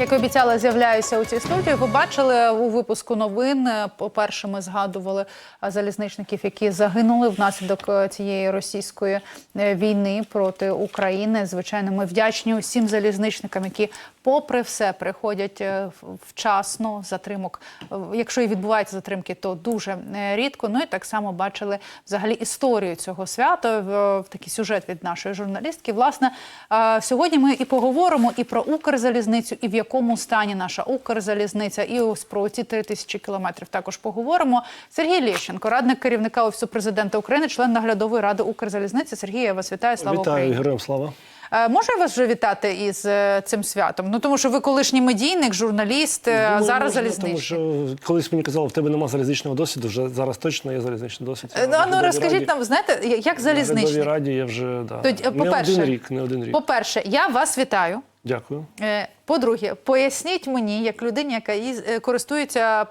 Як обіцяла, з'являюся у цій студії. Ви бачили у випуску новин. е, По-перше, ми згадували залізничників, які загинули внаслідок е, цієї російської е, війни проти України. Звичайно, ми вдячні усім залізничникам, які, попри все, приходять е, вчасно. Затримок, е, якщо і відбуваються затримки, то дуже е, рідко. Ну і так само бачили взагалі історію цього свята. в- Такий сюжет від нашої журналістки. Власне, сьогодні ми і поговоримо і про Укрзалізницю, і в якому стані наша Укрзалізниця, і ось про ці три тисячі кілометрів також поговоримо. Сергій Лещенко, радник керівника офісу президента України, член наглядової ради Укрзалізниці. Сергій, я вас вітаю. Слава Вітаю, Україні. героям слава. Е, Можу я вас вже вітати із е, цим святом? Ну тому що ви колишній медійник, журналіст, е, а Думаю, зараз можна, залізничник. Тому що колись мені казали, в тебе немає залізничного досвіду, вже зараз точно є залізничний досвід. Ну, а ну розкажіть раді- нам, знаєте, як наглядовій залізничник? раді я вже да, Тоді, не один рік, не один рік. По-перше, я вас вітаю. Дякую. По-друге, поясніть мені, як людині, яка користується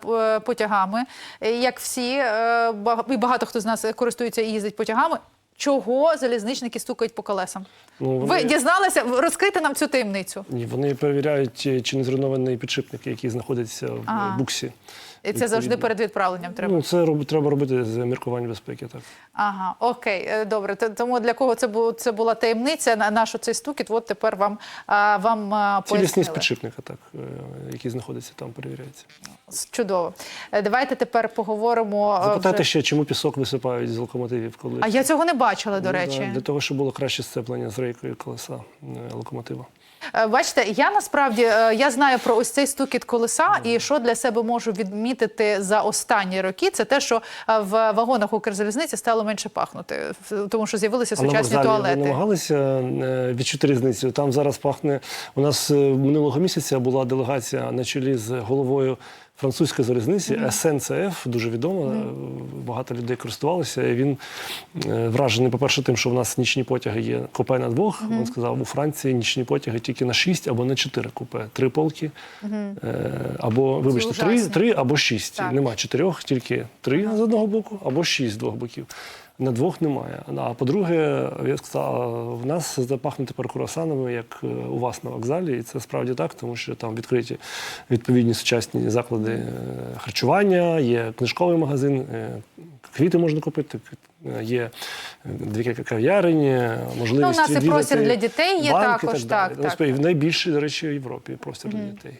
потягами, як всі, і багато хто з нас користується і їздить потягами. Чого залізничники стукають по колесам? Ну, Ви вони- дізналися? розкрити нам цю таємницю. Ні, вони перевіряють, чи- чи не зруйнований підшипник, який знаходиться в а. буксі. І це завжди перед відправленням треба. Ну, це роб- треба робити з міркувань безпеки. Так. Ага, окей, е, добре. Тому для кого це було це була таємниця на наш цей стукіт? От тепер вам а, вам Цілісність підшипника, так, е, який знаходиться там, перевіряється. Чудово. Е, Давайте тепер поговоримо. Запитайте вже- ще, чому пісок висипають з локомотивів, коли А я цього не бачила, до Ну, речі. для того, щоб було краще сцеплення з рейкою колеса локомотива. Е, Бачите, я насправді е, я знаю про ось цей стукіт колеса, і що для себе можу відмітити за останні роки, це те, що е, в вагонах Укрзалізниці стало менше пахнути, тому що з'явилися сучасні Але ми туалети. намагалися е, відчути різницю. Там зараз пахне. У нас минулого місяця була делегація на чолі з головою французької залізниці СНЦФ, дуже відомо. е, Багато людей користувалися. І він е, вражений, по-перше, тим, що в нас нічні потяги є купе на двох. Він сказав, у Франції нічні потяги тільки на шість або на чотири купе. Три полки. е, Або, вибачте, три, три або шість. Нема чотирьох, тільки три з одного боку, або шість з двох боків. На двох немає. А по-друге, я сказав, в нас запахне тепер круасанами, як е, у вас на вокзалі, і це справді так, тому що там відкриті відповідні сучасні заклади е, харчування, є книжковий магазин, е, квіти можна купити, є декілька кав'ярень, можливість Ну, у нас і відвідати простір для дітей є банки, також, так, так, Ну, так. Найбільший, до речі, в Європі простір для дітей.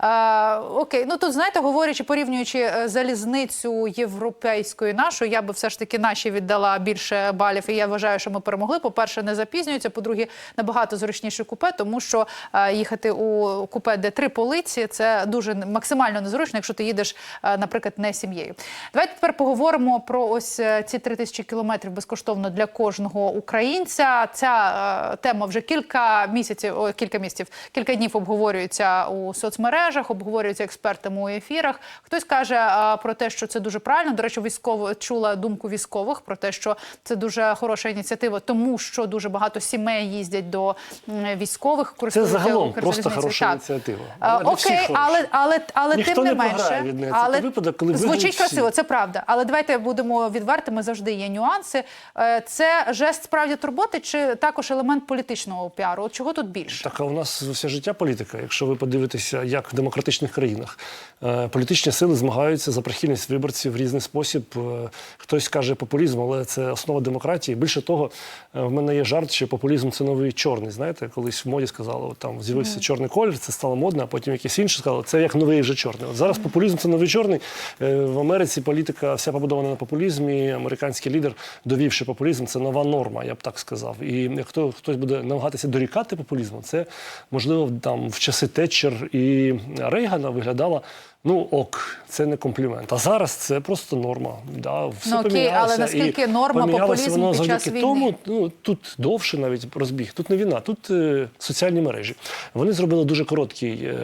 Е, окей, ну тут знаєте, говорячи, порівнюючи е, залізницю європейською нашою, я би все ж таки наші віддала більше балів. І я вважаю, що ми перемогли. По-перше, не запізнюються. По-друге, набагато зручніше купе, тому що е, їхати у купе, де три полиці, це дуже максимально незручно, якщо ти їдеш, е, наприклад, не сім'єю. Давайте тепер поговоримо про ось ці три тисячі кілометрів безкоштовно для кожного українця. Ця е, тема вже кілька місяців, о, кілька місяців, кілька днів обговорюється у соцмережах, обговорюється експертами у ефірах. Хтось каже е, про те, що це дуже правильно. До речі, військово чула думку військових про те, що це дуже хороша ініціатива, тому що дуже багато сімей їздять до військових. Це загалом просто хороша ініціатива. А, для всіх Окей, але, але, але Ніхто тим не, не менше. від неї. Але випадок, коли звучить красиво, це правда. Але давайте будемо відвертими, завжди є нюанси. Е, Це жест справді турботи чи також елемент політичного піару? От чого тут більше? Так, а у нас все життя політика. Якщо ви подивитеся, як в демократичних країнах е, політичні сили змагаються за прихильність виборців в різний спосіб. Е, Хтось каже популізм, але це основа демократії. Більше того, в мене є жарт, що популізм це новий чорний. Знаєте, колись в моді сказали, от там з'явився чорний колір, це стало модно, а потім якийсь інший сказали, це як новий вже чорний. От зараз популізм це новий чорний. В Америці політика вся побудована на популізмі. Американський лідер, довівши популізм, це нова норма, я б так сказав. І хто хтось буде намагатися дорікати популізму, це можливо там в часи Тетчер і Рейгана виглядала. Ну ок, це не комплімент. А зараз це просто норма. Да, все Ну, окей, помінялося. але наскільки І норма, помінялося воно під час завдяки війни? тому, ну тут довше навіть розбіг. Тут не війна, тут е, соціальні мережі. Вони зробили дуже короткий, е,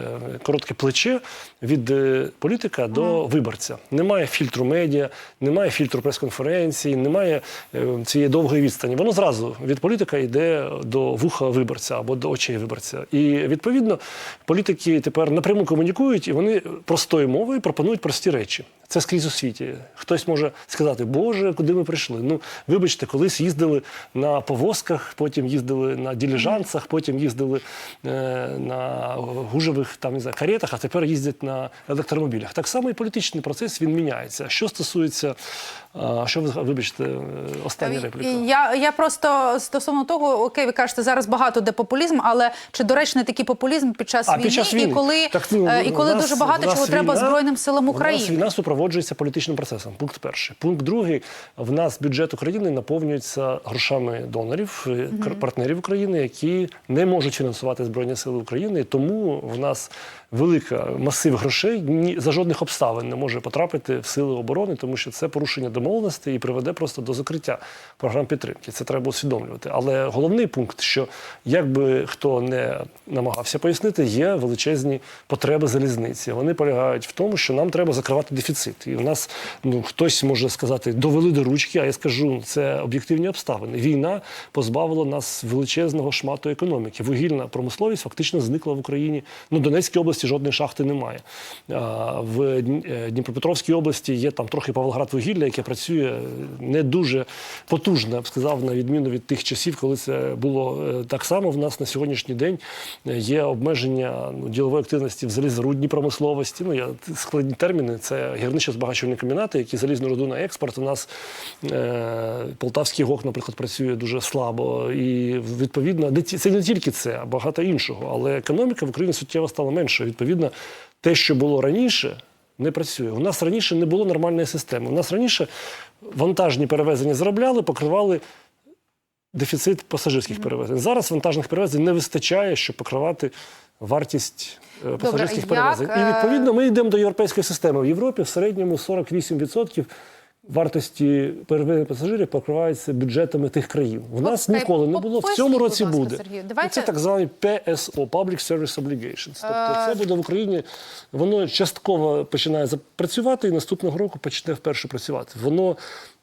коротке плече від е, політика до виборця. Немає фільтру медіа, немає фільтру прес-конференцій, немає. е, цієї довгої відстані. Воно зразу від політика йде до вуха виборця або до очей виборця. І відповідно політики тепер напряму комунікують, і вони простою мовою пропонують прості речі. Це скрізь у світі. Хтось може сказати, Боже, куди ми прийшли? Ну, вибачте, колись їздили на повозках, потім їздили на діліжанцах, потім їздили е, на гужевих там, не знаю, каретах, а тепер їздять на електромобілях. Так само і політичний процес він міняється. Що стосується, а, що ви вибачте, е, остання репліка. Я, я просто стосовно того, окей, ви кажете, зараз багато де популізм, але чи доречний такий популізм під час А, війни, під час війни. і коли, Так, ну, е, і коли нас- дуже багато чого треба війна- Збройним силам У нас України? війна супроводжується політичним процесом. Пункт перший. Пункт другий. В нас бюджет України наповнюється грошами донорів, кр- партнерів України, які не можуть фінансувати Збройні Сили України. Тому в нас велика масив грошей ні за жодних обставин не може потрапити в сили оборони, тому що це порушення домовленостей і приведе просто до закриття програм підтримки. Це треба усвідомлювати. Але головний пункт, що як би хто не намагався пояснити, є величезні потреби залізниці. Вони полягають в тому, що нам треба закривати дефіцит. І в нас ну хтось може сказати, довели до ручки. А я скажу, це об'єктивні обставини. Війна позбавила нас величезного шмату економіки. Вугільна промисловість фактично зникла в Україні. Ну, Донецькій області жодної шахти немає. В е, Дніпропетровській області є там трохи Павлоград вугілля, яке працює не дуже потужно, я б сказав, на відміну від тих часів, коли це було е, так само. В нас на сьогоднішній день е, є обмеження ну, ділової активності в залізорудній промисловості. Ну я складні терміни. Це гірничо збагачувальні комбінати, які залізну руду на експорт. У нас е, Полтавський ГОК, наприклад, працює дуже слабо. І відповідно, це не тільки це, а багато іншого. Але економіка в Україні суттєво стала меншою. Відповідно, те, що було раніше. Не працює. У нас раніше не було нормальної системи. У нас раніше вантажні перевезення заробляли, покривали дефіцит пасажирських перевезень. Зараз вантажних перевезень не вистачає, щоб покривати вартість е, пасажирських як, перевезень. І е, відповідно ми йдемо до європейської системи. В Європі в середньому 48% вартості перевезення пасажирів покривається бюджетами тих країн. В нас Окей, ніколи не було. В цьому році ласка, буде. Сергію. І Давайте- Це так званий PSO – Public Service Obligations. Тобто це буде в Україні, воно частково починає працювати і наступного року почне вперше працювати. Воно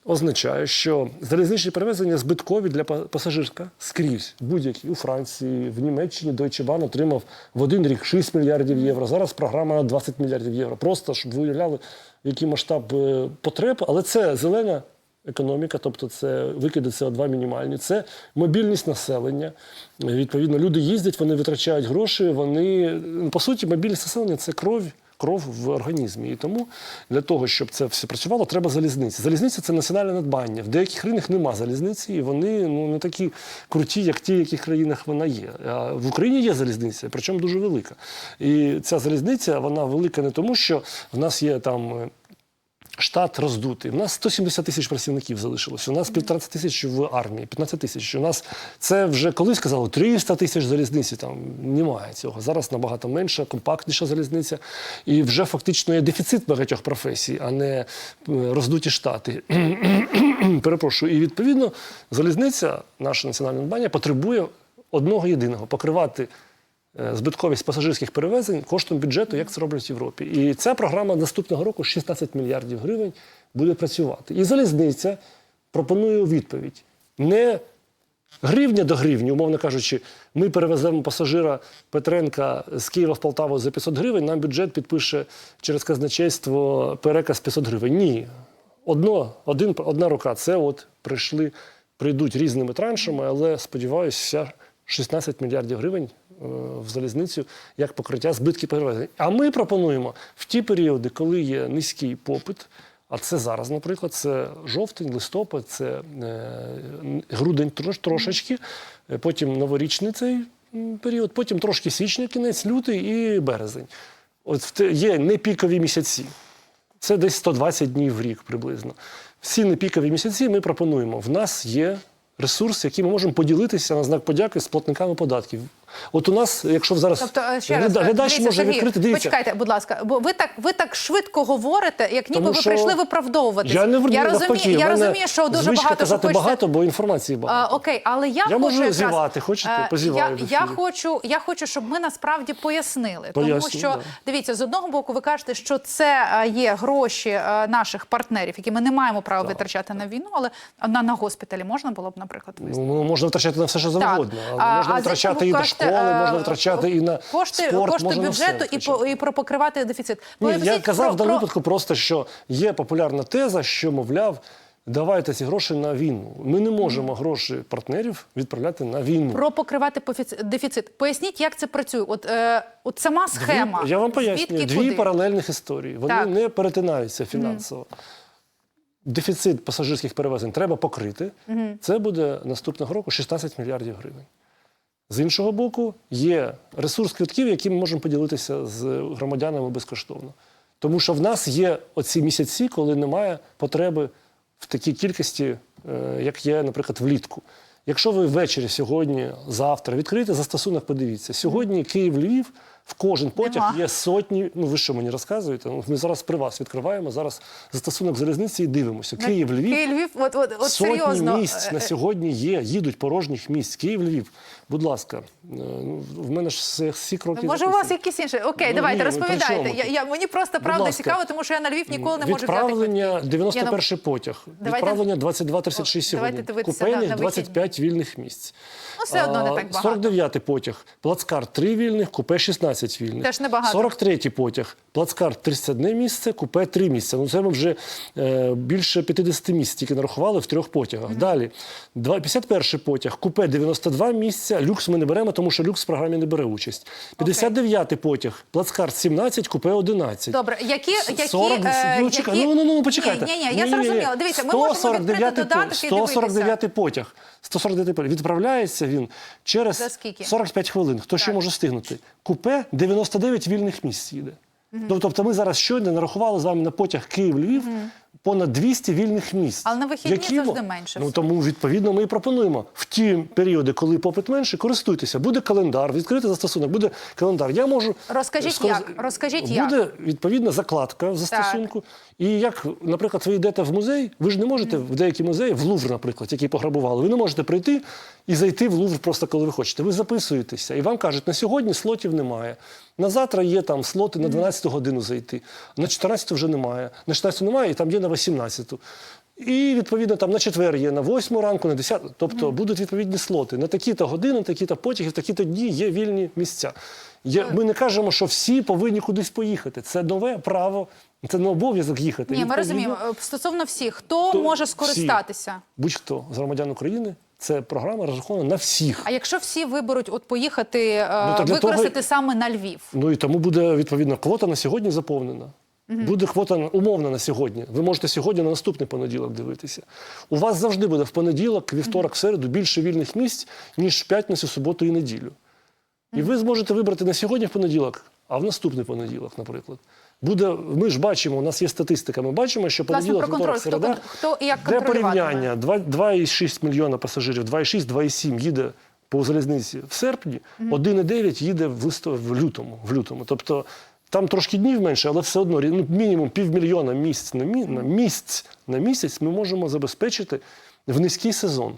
означає, що залізничні перевезення збиткові для па- пасажирка скрізь. Будь-які у Франції, в Німеччині Deutsche Bahn отримав в один рік 6 мільярдів євро. Зараз програма на 20 мільярдів євро. Просто щоб ви уявляли, який масштаб е, потреб, але це зелена. Економіка, тобто це викиди СО2 мінімальні, це мобільність населення. Відповідно, люди їздять, вони витрачають гроші. Вони по суті, мобільність населення це кров, кров в організмі. І тому для того, щоб це все працювало, треба залізниця. Залізниця це національне надбання. В деяких країнах нема залізниці, і вони ну не такі круті, як ті, в яких країнах вона є. А в Україні є залізниця, причому дуже велика. І ця залізниця вона велика не тому, що в нас є там. Штат роздутий. У нас 170 тисяч працівників залишилось. У нас 15 тисяч в армії, 15 тисяч. У нас це вже колись казали 300 тисяч залізниці. Там немає цього. Зараз набагато менше, компактніша залізниця. І вже фактично є дефіцит багатьох професій, а не е, роздуті штати. Перепрошую. І відповідно залізниця, наше національне надбання, потребує одного єдиного покривати збитковість пасажирських перевезень коштом бюджету, як це роблять в Європі. І ця програма наступного року 16 мільярдів гривень буде працювати. І залізниця пропонує відповідь. Не гривня до гривні, умовно кажучи, ми перевеземо пасажира Петренка з Києва в Полтаву за 500 гривень, нам бюджет підпише через казначейство переказ 500 гривень. Ні. Одно, один, одна рука це от прийшли, прийдуть різними траншами, але сподіваюся, 16 мільярдів гривень е, в залізницю як покриття збитків перевезень. А ми пропонуємо в ті періоди, коли є низький попит. А це зараз, наприклад, це жовтень, листопад, це е, грудень трош, трошечки, е, потім новорічний цей період, потім трошки січня, кінець, лютий і березень. От є непікові місяці. Це десь 120 днів в рік приблизно. Всі непікові місяці ми пропонуємо. В нас є ресурс, який ми можемо поділитися на знак подяки з платниками податків. От у нас, якщо зараз Тобто, е, ще раз, глядач дивіться, може Сергій, відкрити, дивіться. Почекайте, будь ласка, бо ви так ви так швидко говорите, як ніби Тому ви що прийшли виправдовуватись. Я не я розумію, навпаки, я в мене розумію, що дуже звичка багато що казати хочеться. багато, бо інформації А, окей, але я, Я хочу можу якраз, зівати, хочете? е, Позіваю Я, в я ефірі. хочу, я хочу, щоб ми насправді пояснили, тому Поясню, що да. дивіться, з одного боку, ви кажете, що це е, є гроші е, наших партнерів, які ми не маємо права витрачати на війну, але на, на госпіталі можна було б, наприклад, визнати. Ну, можна витрачати на все, що завгодно. Але можна а з іншого і на кажете, школи, е, можна витрачати і на кошти, спорт, кошти можна на все бюджету і, по, і про покривати дефіцит. Ні, я казав про- в даному про- випадку просто, що є популярна теза, що, мовляв, давайте ці гроші на війну. Ми не можемо гроші партнерів відправляти на війну. Про покривати дефіцит. Поясніть, як це працює. От, е, от сама схема. Дві, я вам пояснюю, дві куди? паралельних історії. Вони Так. не перетинаються фінансово. Дефіцит пасажирських перевезень треба покрити. Це буде наступного року 16 мільярдів гривень. З іншого боку, є ресурс квитків, яким ми можемо поділитися з громадянами безкоштовно. Тому що в нас є оці місяці, коли немає потреби в такій кількості, е, як є, наприклад, влітку. Якщо ви ввечері сьогодні, завтра відкриєте застосунок, подивіться. Сьогодні Київ-Львів в кожен потяг Нема. є сотні. Ну ви що мені розказуєте? Ну, Ми зараз при вас відкриваємо зараз застосунок залізниці і дивимося. Київ, Львів, от, от, от Сотні серйозно. місць на сьогодні є, їдуть порожніх місць. Київ, Львів. Будь ласка, е, ну, в мене ж все, всі кроки. Може, у вас якісь інші? Окей, Ну, давайте ні, ну, розповідайте. Я, я, мені просто правда ласка. цікаво, тому що я на Львів ніколи не можу. Відправлення квитки. 91 потяг. Давайте- Відправлення 22.36 О, давайте сьогодні. дивитися Купейних на- на 25 вільних місць. Ну, все одно не так багато. 49 потяг. Плацкар 3 вільних, купе 16 вільних. Теж небагато. 43 потяг. Плацкар 31 місце, купе 3 місця. Ну це ми вже е, більше 50 місць тільки нарахували в трьох потягах. Далі. Два- 51 потяг. Купе 92 місця. Люкс ми не беремо, тому що люкс в програмі не бере участь. 59 потяг. Плацкар 17, купе 11. Добре, які, які, 40, е, ну, чекай, які... ну, ну, ну, почекайте. Ні, ні, ні, я зрозуміла. Дивіться, ми можемо відкрити 149 додаток і дивитися. 149 потяг. 149 потяг. Відправляється він через За скільки? 45 хвилин. Хто ще може встигнути? Купе 99 вільних місць їде. Ну, Тобто ми зараз щойно нарахували з вами на потяг Київ-Львів понад 200 вільних місць. Але на вихідні Які завжди менше Ну, тому, відповідно, ми і пропонуємо. В ті періоди, коли попит менше, користуйтеся. Буде календар, відкрити застосунок, буде календар. Я можу... Розкажіть, скоро- як? Розкажіть, як? буде, відповідна закладка в застосунку. І як, наприклад, ви йдете в музей, ви ж не можете в деякі музеї, в Лувр, наприклад, який пограбували, ви не можете прийти і зайти в Лувр просто коли ви хочете. Ви записуєтеся, і вам кажуть, на сьогодні слотів немає. На завтра є там слоти на 12 годину зайти, на 14 вже немає, на 16 немає, і там є на 18. І відповідно там на четвер є на 8 ранку, на 10, тобто будуть відповідні слоти. На такі-то години, такі-то потяги, в такі-то дні є вільні місця. Є, ми не кажемо, що всі повинні кудись поїхати. Це нове право, це не обов'язок їхати. Ні, ми розуміємо. Е, Стосовно всіх, хто то може скористатися? Будь-хто з громадян України. Це програма розрахована на всіх. А якщо всі виберуть от поїхати, е, Ну, використати того- саме на Львів? Ну і тому буде відповідно квота на сьогодні заповнена. Буде квота умовна на сьогодні. Ви можете сьогодні на наступний понеділок дивитися. У вас завжди буде в понеділок, вівторок, середу більше вільних місць, ніж в п'ятницю, суботу і неділю. І ви зможете вибрати не сьогодні в понеділок, а в наступний понеділок, наприклад. Буде, ми ж бачимо, у нас є статистика. Ми бачимо, що понеділок, вівторок, Хто, середа. кон- хто і як Для порівняння 2,6 мільйона пасажирів, 2,6, 2,7 їде по залізниці в серпні, 1,9 їде в, листо, в лютому. В лютому. Тобто там трошки днів менше, але все одно ну, мінімум півмільйона місць на місць на місяць ми можемо забезпечити в низький сезон.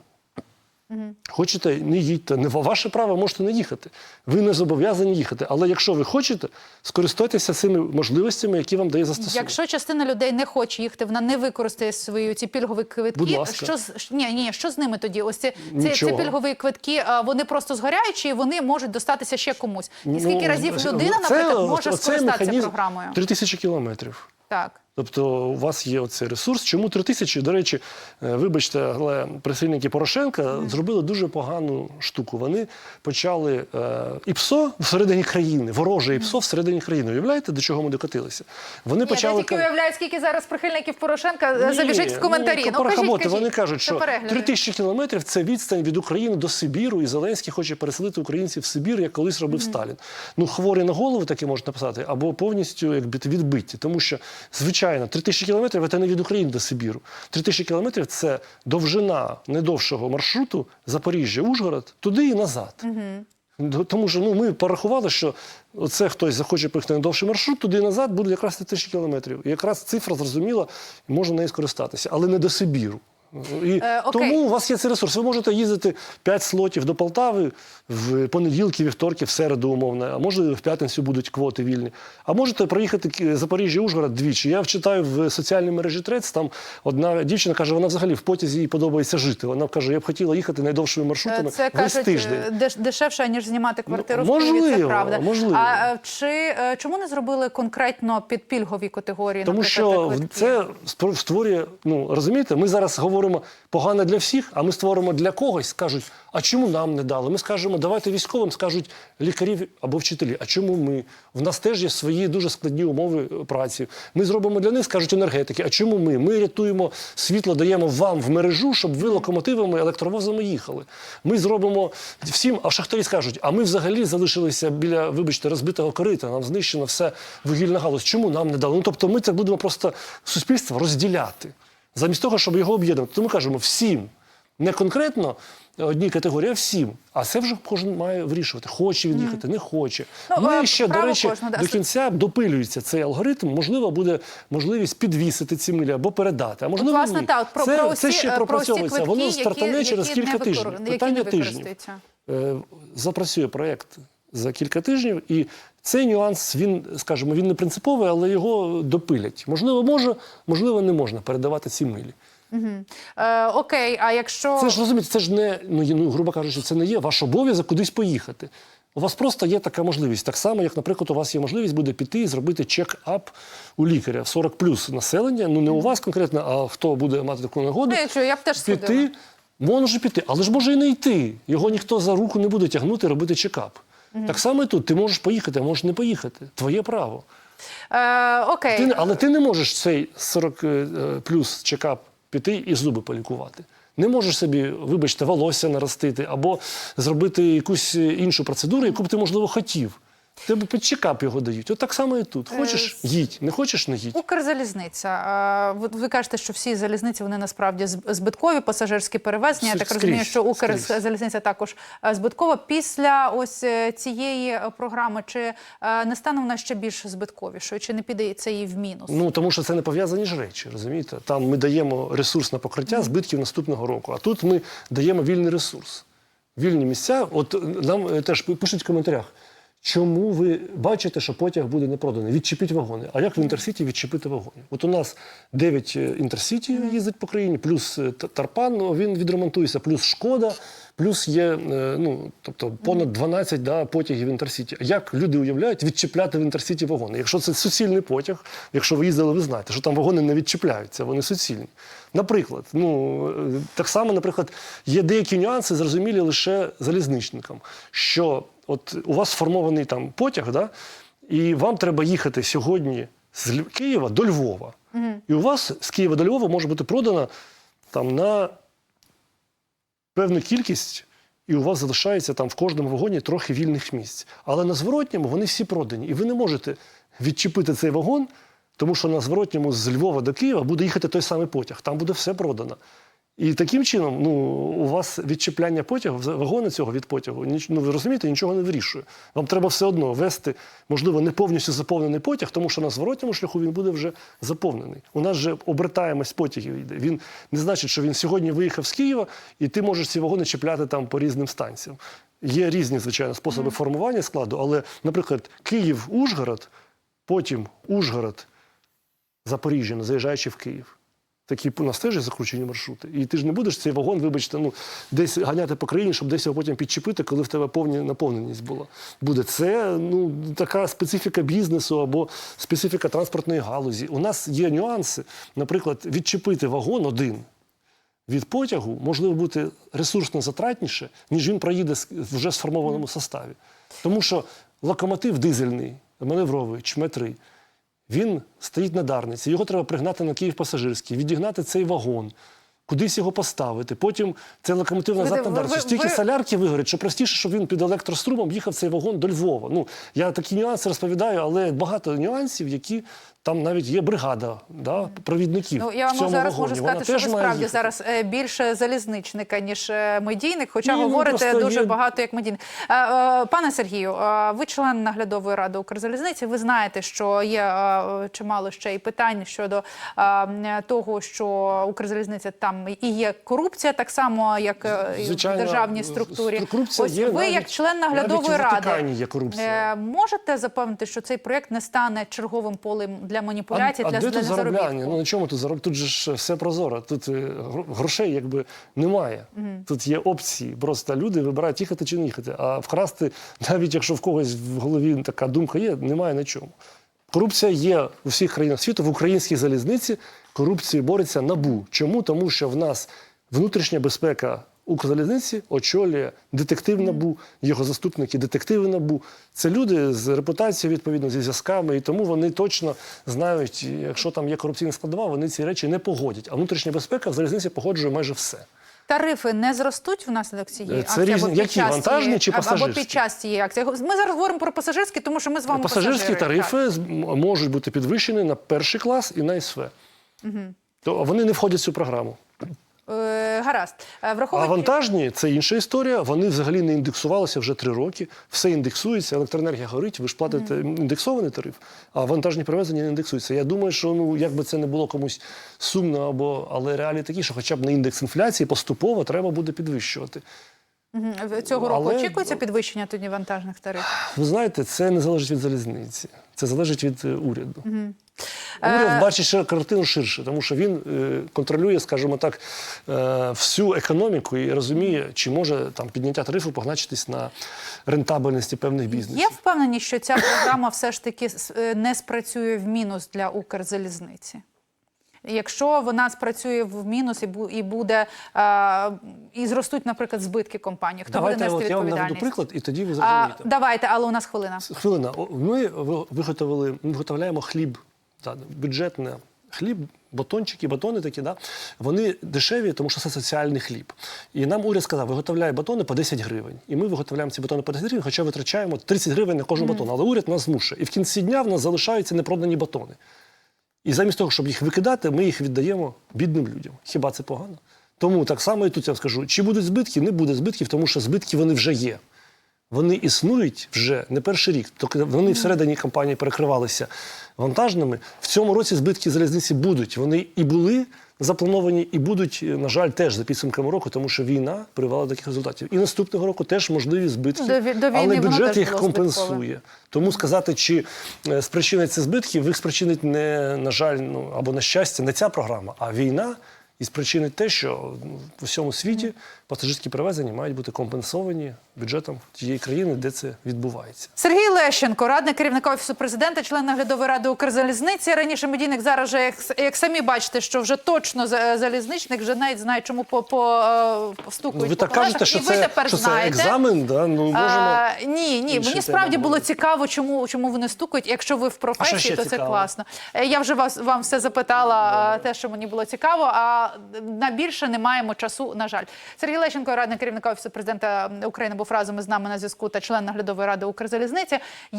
Хочете, не їдьте. Не ваше право, можете не їхати. Ви не зобов'язані їхати. Але якщо ви хочете, скористайтеся цими можливостями, які вам дає застосунок. Якщо частина людей не хоче їхати, вона не використає свої ці пільгові квитки. Будь ласка. Що з ні, ні, що з ними тоді? Ось ці, ці, ці пільгові квитки, вони просто згоряють, чи вони можуть достатися ще комусь? І скільки Ну, разів людина, це- наприклад, може оцей скористатися механізм програмою? 3000 кілометрів. Так. Тобто у вас є оцей ресурс. Чому три тисячі? До речі, е, вибачте, але прихильники Порошенка зробили дуже погану штуку. Вони почали е, ІПСО всередині країни, вороже ІПСО всередині країни. Уявляєте, до чого ми докотилися? Вони Ні, я почали тільки ка- уявляю, скільки зараз прихильників Порошенка Ні, забіжить в коментарі. Ну, Ну, кажіть, кажіть. вони кажуть, що. 3 тисячі кілометрів це відстань від України до Сибіру, і Зеленський хоче переселити українців в Сибір, як колись робив Сталін. Ну, хворі на голову таке можуть написати, або повністю якби відбиті. Тому що, звичайно, 3 тисячі кілометрів це не від України до Сибіру. 3 тисячі кілометрів це довжина недовшого маршруту Запоріжжя, Ужгород, туди і назад. Угу. Тому що ну, ми порахували, що це хтось захоче поїхати на довший маршрут, туди і назад буде якраз тисячі кілометрів. І якраз цифра зрозуміла, можна нею скористатися, але не до Сибіру. І Е, окей. тому у вас є цей ресурс. Ви можете їздити 5 слотів до Полтави в понеділки, вівторки, в середу умовно, а може в п'ятницю будуть квоти вільні. А можете проїхати Запоріжжя, Ужгород двічі. Я вчитаю в соціальній мережі Трец, там одна дівчина каже, вона взагалі в потязі їй подобається жити. Вона каже, я б хотіла їхати найдовшими маршрутами Е, Це весь кажуть тиждень. е, дешевше, ніж знімати квартиру Ну, в Києві. Це можливо, правда. можливо. А е, чи чому не зробили конкретно під пільгові категорії? Тому що це створює, ну розумієте, ми зараз говоримо погано для всіх, а ми створимо для когось, скажуть, а чому нам не дали? Ми скажемо, давайте військовим, скажуть лікарів або вчителі. А чому ми? В нас теж є свої дуже складні умови е, праці. Ми зробимо для них, скажуть енергетики. А чому ми? Ми рятуємо світло, даємо вам в мережу, щоб ви локомотивами, електровозами їхали. Ми зробимо всім, а шахтарі скажуть, а ми взагалі залишилися біля, вибачте, розбитого корита, нам знищено все вугільна галузь. Чому нам не дали? Ну тобто ми це будемо просто суспільство розділяти, замість того, щоб його об'єднувати. Тому кажемо всім, не конкретно одній категорії, а всім. А це вже кожен має вирішувати, хоче він їхати, не хоче. Ну, е, ми ще, до речі, кожного, до кінця допилюється цей алгоритм. Можливо, буде можливість підвісити ці милі або передати. А можливо, власне ні. так про, це, про це ще е, про усі пропрацьовується. квитки, Воно які, стартане через які кілька тижнів. Питання тижнів. Е, запрацює проєкт за кілька тижнів, і цей нюанс він, скажімо, він не принциповий, але його допилять. Можливо, може, можливо, не можна передавати ці милі. Е, окей, а якщо Це ж розумієте, це ж не ну, ну грубо кажучи, це не є ваш обов'язок кудись поїхати. У вас просто є така можливість. Так само, як, наприклад, у вас є можливість буде піти і зробити чек-ап у лікаря 40 плюс населення. Ну не у вас конкретно, а хто буде мати таку нагоду. Ну, якщо я б теж сходила. піти, може піти, але ж може і не йти. Його ніхто за руку не буде тягнути, робити чекап. Так само і тут. Ти можеш поїхати, а можеш не поїхати. Твоє право. Е, окей, Ти, але ти не можеш цей 40 е, плюс чекап піти і зуби полікувати. Не можеш собі, вибачте, волосся наростити або зробити якусь е, іншу процедуру, яку б ти, можливо, хотів. Тебе під чекап його дають. От так само і тут. Хочеш їдь, не хочеш не їдь. Укрзалізниця. Е, Ви, ви кажете, що всі залізниці вони насправді збиткові, пасажирські перевезення. Я так розумію, що. Укрзалізниця також е, збиткова. Після ось е, цієї е, програми чи е, не стане вона ще більш збитковішою, чи не піде це їй в мінус? Ну тому що це не пов'язані ж речі, розумієте? Там ми даємо ресурс на покриття збитків наступного року, а тут ми даємо вільний ресурс. Вільні місця. От е, нам е, теж пишуть в коментарях. Чому ви бачите, що потяг буде не проданий? Відчепіть вагони. А як в інтерсіті відчепити вагони? От у нас 9 інтерсіті їздить по країні, плюс е, Тарпан, ну, він відремонтується, плюс шкода, плюс є е, ну, тобто понад 12 да, потягів в інтерсіті. Як люди уявляють відчепляти в інтерсіті вагони? Якщо це суцільний потяг, якщо ви їздили, ви знаєте, що там вагони не відчепляються, вони суцільні. Наприклад, ну е, так само, наприклад, є деякі нюанси, зрозумілі лише залізничникам, що от у вас сформований там потяг, да, і вам треба їхати сьогодні з Києва до Львова. І у вас з Києва до Львова може бути продана там на певну кількість, і у вас залишається там в кожному вагоні трохи вільних місць. Але на зворотньому вони всі продані. І ви не можете відчепити цей вагон, тому що на зворотньому з Львова до Києва буде їхати той самий потяг. Там буде все продано. І таким чином, ну, у вас відчепляння потягу, вагони цього від потягу, ну, ви розумієте, нічого не вирішує. Вам треба все одно вести, можливо, не повністю заповнений потяг, тому що на зворотньому шляху він буде вже заповнений. У нас же обертаємось потягів йде. Він не значить, що він сьогодні виїхав з Києва, і ти можеш ці вагони чіпляти там по різним станціям. Є різні, звичайно, способи формування складу, але, наприклад, Київ-Ужгород, потім Ужгород, Запоріжжя, заїжджаючи в Київ. Такі у нас теж є закручені маршрути. І ти ж не будеш цей вагон, вибачте, ну десь ганяти по країні, щоб десь його потім підчепити, коли в тебе повна наповненість була. Буде це ну така специфіка бізнесу або специфіка транспортної галузі. У нас є нюанси, наприклад, відчепити вагон один від потягу можливо бути ресурсно затратніше, ніж він проїде в вже сформованому составі. Тому що локомотив дизельний, маневровий, чме-3, він стоїть на Дарниці, його треба пригнати на Київ пасажирський, відігнати цей вагон, кудись його поставити. Потім цей локомотив назад на Дарницю. Стільки ви- солярки вигорить, що простіше, щоб він під електрострумом їхав цей вагон до Львова. Ну, я такі нюанси розповідаю, але багато нюансів, які Там навіть є бригада да, провідників. Ну, я в цьому зараз вагоні. можу Вона що ви справді їхати. зараз е, більше залізничника, ніж е, медійник, хоча Ні, ну, говорите дуже є- багато як медійник. Е, Пане Сергію, ви член наглядової ради Укрзалізниці. Ви знаєте, що є чимало ще і питань щодо того, що Укрзалізниця там і є корупція, так само як і в державній структурі. корупція Ось є ви, навіть- як член наглядової ради, є корупція. можете запевнити, що цей проєкт не стане черговим полем для маніпуляцій, а, для, а де для тут заробляння? Ну на чому тут заробляти? Тут же ж все прозоро. Тут е, грошей якби немає. Тут є опції. Просто люди вибирають їхати чи не їхати. А вкрасти, навіть якщо в когось в голові така думка є, немає на чому. Корупція є у всіх країнах світу. В українській залізниці корупцію бореться набу. Чому? Тому що в нас внутрішня безпека Укрзалізниці очолює детектив НАБУ, його заступники, детективи НАБУ. Це люди з репутацією, відповідно, зі зв'язками, і тому вони точно знають, якщо там є корупційна складова, вони ці речі не погодять. А внутрішня безпека в залізниці погоджує майже все. Тарифи не зростуть внаслідок цієї це акції різні- або під які, час вантажні цієї- чи або- або під час цієї акції. Ми зараз говоримо про пасажирські, тому що ми з вами Пасажирські пасажири. тарифи м- можуть бути підвищені на перший клас і на СВ. То вони не входять в цю програму. Е, гаразд. Е, А вантажні це інша історія. Вони взагалі не індексувалися вже три роки. Все індексується, електроенергія горить, ви ж платите індексований тариф, а вантажні перевезення не індексуються. Я думаю, що ну як би це не було комусь сумно, або але реалії такі, що хоча б на індекс інфляції поступово треба буде підвищувати. Цього року Але- очікується підвищення тоді вантажних тарифів? Ви знаєте, це не залежить від залізниці, це залежить від е, уряду. Уряд бачить ще картину ширше, тому що він е, контролює, скажімо так, е, всю економіку і розуміє, чи може там підняття тарифу погначитись на рентабельності певних бізнесів. Є впевненість, що ця програма все ж таки е, не спрацює в мінус для Укрзалізниці? Якщо вона спрацює в мінус і буде е, і зростуть, наприклад, збитки компанії, хто Давайте буде нести я вам наведу відповідальність? приклад, і тоді ви А, давайте, але у нас хвилина. Хвилина. Ми ви- виготовили, ми виготовляємо хліб, да, бюджетне хліб, батончики, батони такі, да, вони дешеві, тому що це соціальний хліб. І нам уряд сказав, виготовляє батони по 10 гривень. І ми виготовляємо ці батони по 10 гривень, хоча витрачаємо 30 гривень на кожен батон. Але уряд нас змушує. І в кінці дня в нас залишаються непродані батони. І замість того, щоб їх викидати, ми їх віддаємо бідним людям. Хіба це погано? Тому так само і тут я скажу: чи будуть збитки? Не буде збитків, тому що збитки вони вже є. Вони існують вже не перший рік. Тобто вони всередині кампанії перекривалися вантажними. В цьому році збитки залізниці будуть. Вони і були заплановані, і будуть, е, на жаль, теж за підсумками року, тому що війна привела до таких результатів. І наступного року теж можливі збитки, До до війни але бюджет їх компенсує. збиткове. Тому сказати, чи е, спричинить це збитків, їх спричинить не на жаль, ну або на щастя, не ця програма, а війна. І спричинить те, що ну, в усьому світі пасажирські перевезення мають бути компенсовані бюджетом тієї країни, де це відбувається. Сергій Лещенко, радник керівника офісу президента, член наглядової ради Укрзалізниці. Раніше медійник зараз же, як, як самі бачите, що вже точно за- залізничник вже навіть знає, чому по, по, е, постукують Ну, ви по кажете, що і ви тепер що це екзамен, да? ну можемо. А, ні, ні, мені справді було говорити. цікаво, чому, чому вони стукають. Якщо ви в професії, то це класно. Е, Я вже вас вам все запитала, те, що мені було цікаво. А на більше не маємо часу. На жаль, Сергій Лещенко, радник керівника офісу президента України, був разом із нами на зв'язку та член наглядової ради Укрзалізниці.